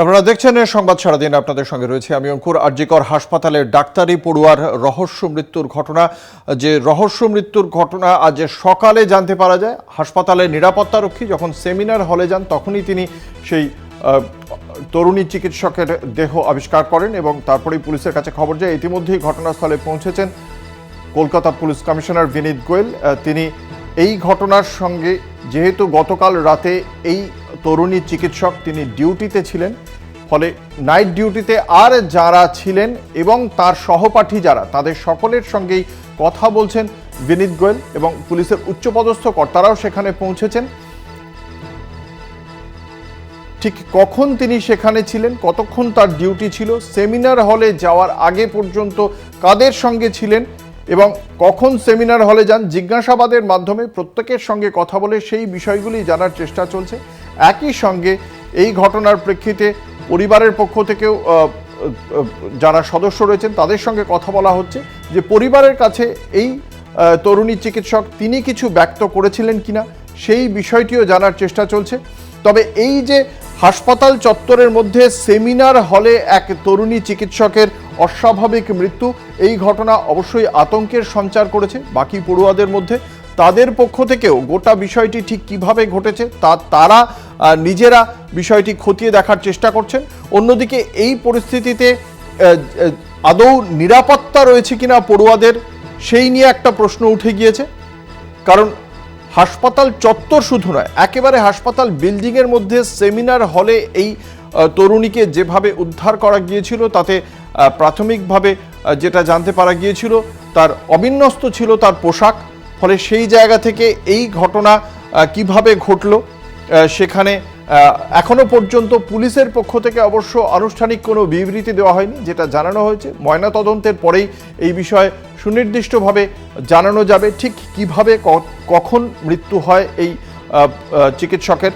আপনারা দেখছেন সংবাদ সারাদিন, আপনাদের সঙ্গে রয়েছে আমি অঙ্কুর। আরজিকর হাসপাতালের ডাক্তারি পড়ুয়ার রহস্য মৃত্যুর ঘটনা, যে রহস্য মৃত্যুর ঘটনা আজ সকালে জানতে পারা যায়। হাসপাতালের নিরাপত্তারক্ষী যখন সেমিনার হলে যান, তখনই তিনি সেই তরুণী চিকিৎসকের দেহ আবিষ্কার করেন এবং তারপরেই পুলিশের কাছে খবর যায়। ইতিমধ্যেই ঘটনাস্থলে পৌঁছেছেন কলকাতা পুলিশ কমিশনার বিনীত গোয়েল। তিনি এই ঘটনার সঙ্গে, যেহেতু গতকাল রাতে এই তরুণী চিকিৎসক তিনি ডিউটিতে ছিলেন, ফলে নাইট ডিউটিতে আর যারা ছিলেন এবং তার সহপাঠী যারা, তাদের সকলের সঙ্গেই কথা বলছেন বিনীত গোয়েল এবং পুলিশের উচ্চপদস্থ কর্তারাও সেখানে পৌঁছেছেন। ঠিক কখন তিনি সেখানে ছিলেন, কতক্ষণ তার ডিউটি ছিল, সেমিনার হলে যাওয়ার আগে পর্যন্ত কাদের সঙ্গে ছিলেন এবং কখন সেমিনার হলে যান, জিজ্ঞাসাবাদের মাধ্যমে প্রত্যেকের সঙ্গে কথা বলে সেই বিষয়গুলি জানার চেষ্টা চলছে। একই সঙ্গে এই ঘটনার প্রেক্ষিতে পরিবারের পক্ষ থেকেও যারা সদস্য রয়েছেন তাদের সঙ্গে কথা বলা হচ্ছে যে পরিবারের কাছে এই তরুণী চিকিৎসক তিনি কিছু ব্যক্ত করেছিলেন কিনা সেই বিষয়টিও জানার চেষ্টা চলছে। তবে এই যে হাসপাতাল চত্বরের মধ্যে সেমিনার হলে এক তরুণী চিকিৎসকের অস্বাভাবিক মৃত্যু, এই ঘটনা অবশ্যই আতঙ্কের সঞ্চার করেছে। বাকি পড়ুয়াদের মধ্যে তাদের পক্ষ থেকেও গোটা বিষয়টি ঠিক কীভাবে ঘটেছে তা তারা নিজেরা বিষয়টি খতিয়ে দেখার চেষ্টা করছেন। অন্যদিকে এই পরিস্থিতিতে আদৌ নিরাপত্তা রয়েছে কিনা পড়ুয়াদের, সেই নিয়ে একটা প্রশ্ন উঠে গিয়েছে। কারণ হাসপাতাল চত্বর শুধু নয়, একেবারে হাসপাতাল বিল্ডিংয়ের মধ্যে সেমিনার হলে এই তরুণীকে যেভাবে উদ্ধার করা গিয়েছিল, তাতে প্রাথমিকভাবে যেটা জানতে পারা গিয়েছিল, তার অবিন্যস্ত ছিল তার পোশাক। ফলে সেই জায়গা থেকে এই ঘটনা কীভাবে ঘটলো সেখানে এখনও পর্যন্ত পুলিশের পক্ষ থেকে অবশ্য আনুষ্ঠানিক কোনো বিবৃতি দেওয়া হয়নি, যেটা জানানো হয়েছে। ময়নাতদন্তের পরেই এই বিষয়ে সুনির্দিষ্টভাবে জানানো যাবে। ঠিক কীভাবে কখন মৃত্যু হয় এই চিকিৎসকের?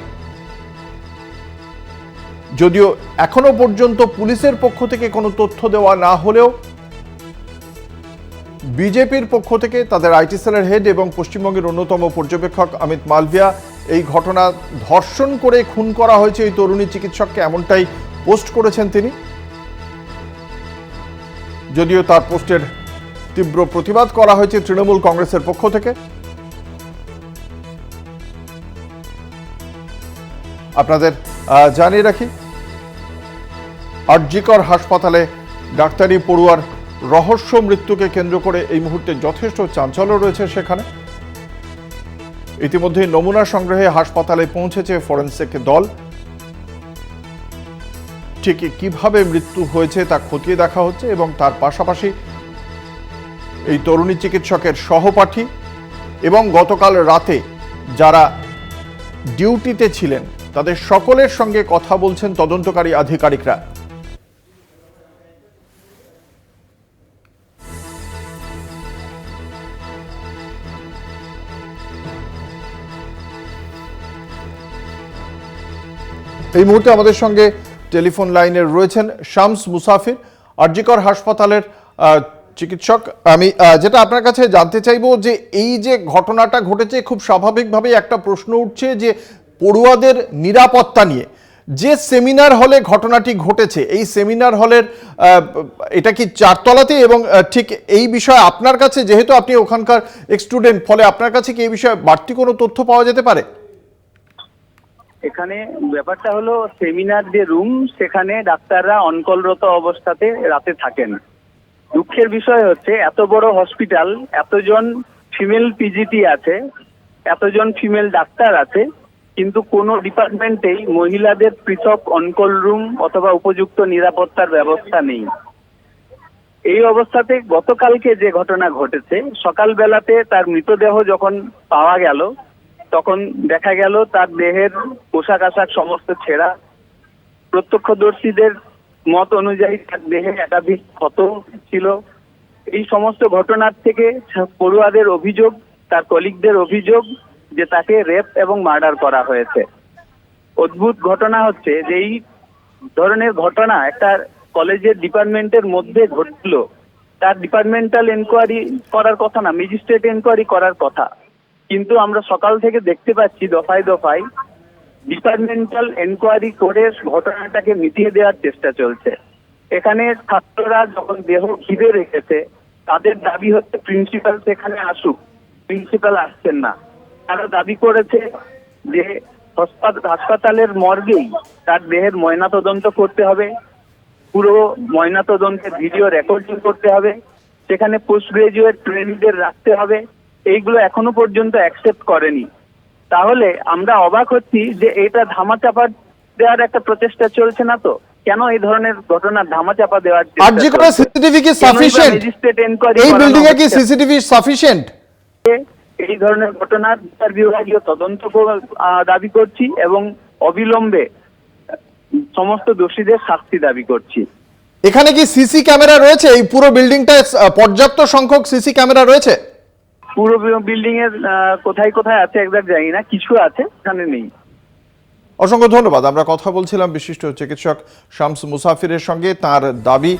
যদিও এখনও পর্যন্ত পুলিশের পক্ষ থেকে কোনো তথ্য দেওয়া না হলেও বিজেপির পক্ষ থেকে তাদের আইটি সেলের হেড এবং পশ্চিমবঙ্গের অন্যতম পর্যবেক্ষক অমিত মালভিয়া, এই ঘটনা ধর্ষণ করে খুন করা হয়েছে এই তরুণী চিকিৎসককে, এমনটাই পোস্ট করেছেন তিনি। যদিও তার পোস্টের তীব্র প্রতিবাদ করা হয়েছে তৃণমূল কংগ্রেসের পক্ষ থেকে। আপনাদের জানিয়ে রাখি, আরজিকর হাসপাতালে ডাক্তারি পড়ুয়ার রহস্য মৃত্যুকে কেন্দ্র করে এই মুহূর্তে যথেষ্ট চাঞ্চল্য রয়েছে সেখানে। ইতিমধ্যে নমুনা সংগ্রহে হাসপাতালে পৌঁছেছে ফরেন্সিক দল। ঠিক কীভাবে মৃত্যু হয়েছে তা খতিয়ে দেখা হচ্ছে এবং তার পাশাপাশি এই তরুণী চিকিৎসকের সহপাঠী এবং গতকাল রাতে যারা ডিউটিতে ছিলেন, তাদের সকলের সঙ্গে কথা বলছেন তদন্তকারী আধিকারিকরা। এই মুহূর্তে আমাদের সঙ্গে টেলিফোন লাইনে রয়েছেন শামস মুসাফির, আরজিকর হাসপাতালের চিকিৎসক। আমি যেটা আপনার কাছে জানতে চাইব যে এই যে ঘটনাটা ঘটেছে, খুব স্বাভাবিকভাবেই একটা প্রশ্ন উঠছে যে পড়ুয়াদের নিরাপত্তা নিয়ে। যে সেমিনার হলে ঘটনাটি ঘটেছে, এই সেমিনার হলের এটা কি চারতলাতে এবং ঠিক এই বিষয়ে আপনার কাছে, যেহেতু আপনি ওখানকার স্টুডেন্ট, ফলে আপনার কাছে কি এই বিষয়ে বাড়তি কোনো তথ্য পাওয়া যেতে পারে? এখানে ব্যাপারটা হলো সেমিনার যে রুম সেখানে ডাক্তাররা অনকলরত অবস্থাতে রাতে থাকেন। দুঃখের বিষয় হচ্ছে, এত বড় হসপিটাল এতজন ফিমেল পিজিটি আছে, এতজন ফিমেল ডাক্তার আছে, কিন্তু কোনো ডিপার্টমেন্টেই মহিলাদের পৃথক অনকল রুম অথবা উপযুক্ত নিরাপত্তার ব্যবস্থা নেই। এই অবস্থাতে গতকালকে যে ঘটনা ঘটেছে, সকালবেলাতে তার মৃতদেহ যখন পাওয়া গেল তখন দেখা গেল তার দেহের পোশাক আশাক সমস্ত ছেঁড়া। প্রত্যক্ষদর্শীদের মত অনুযায়ী তার দেহে একাধিক ক্ষত ছিল। এই সমস্ত ঘটনার থেকে পড়ুয়াদের অভিযোগ, তার কলিগদের অভিযোগ যে তাকে রেপ এবং মার্ডার করা হয়েছে। অদ্ভুত ঘটনা হচ্ছে যে এই ধরনের ঘটনা একটা কলেজের ডিপার্টমেন্টের মধ্যে ঘটলো। তার ডিপার্টমেন্টাল এনকোয়ারি করার কথা না ম্যাজিস্ট্রেট এনকোয়ারি করার কথা। কিন্তু আমরা সকাল থেকে দেখতে পাচ্ছি দফায় দফায় ডিপার্টমেন্টাল এনকোয়ারি করে ঘটনাটাকে মিটিয়ে দেওয়ার চেষ্টা চলছে। এখানে ছাত্ররা যখন দেহ ঘিরে রেখেছে, তাদের দাবি হচ্ছে প্রিন্সিপাল সেখানে আসুক প্রিন্সিপাল আসছেন না। তারা দাবি করেছে যে হাসপাতালের মর্গেই তার দেহের ময়নাতদন্ত করতে হবে, পুরো ময়নাতদন্তের ভিডিও রেকর্ডিং করতে হবে, সেখানে পোস্ট গ্রাজুয়েট ট্রেনিংদের রাখতে হবে এইগুলো এখনও পর্যন্ত অ্যাকসেপ্ট করেনি। তাহলে আমরা অবাক হচ্ছি যে এটা ধামাচাপা দেওয়ার একটা প্রচেষ্টা চলছে না তো? কেন এই ধরনের ঘটনা ধামাচাপা দেওয়ার আরজি করে চলছে? সিসিটিভি কি সাফিসিয়েন্ট এই বিল্ডিং এ কি সিসিটিভি সাফিসিয়েন্ট এই ধরনের ঘটনার বিচার বিভাগীয় তদন্ত দাবি করছি এবং অবিলম্বে সমস্ত দোষীদের শাস্তি দাবি করছি। এখানে কি সিসি ক্যামেরা রয়েছে? এই পুরো বিল্ডিংটায় পর্যাপ্ত সংখ্যক সিসি ক্যামেরা রয়েছে? পুরো বিল্ডিং এর কোথায় কোথায় আছে একজাক্ট জানি না, কিছু আছে, এখানে নেই। অসংখ্য ধন্যবাদ। আমরা কথা বলছিলাম বিশিষ্ট চিকিৎসক শামস মুসাফিরের সঙ্গে। তার দাবি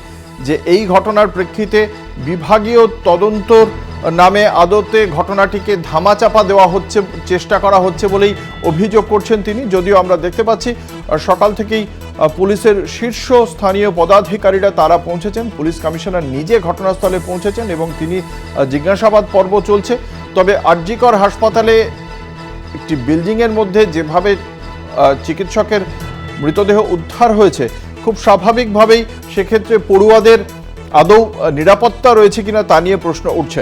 যে এই ঘটনার প্রেক্ষিতে বিভাগীয় তদন্তর নামে আদতে ঘটনাটিকে ধামাচাপা দেওয়া হচ্ছে, চেষ্টা করা হচ্ছে বলেই অভিযোগ করছেন তিনি। যদিও আমরা দেখতে পাচ্ছি সকাল থেকেই পুলিশের শীর্ষ স্থানীয় পদাধিকারীরা তারা পৌঁছেছেন। পুলিশ কমিশনার নিজে ঘটনাস্থলে পৌঁছেছেন এবং তিনি জিজ্ঞাসাবাদ পর্ব চলছে। তবে আরজিকর হাসপাতালে একটি বিল্ডিংয়ের মধ্যে যেভাবে চিকিৎসকের মৃতদেহ উদ্ধার হয়েছে, খুব স্বাভাবিকভাবেই সেক্ষেত্রে পড়ুয়াদের আদৌ নিরাপত্তা রয়েছে কিনা তা নিয়ে প্রশ্ন উঠছে।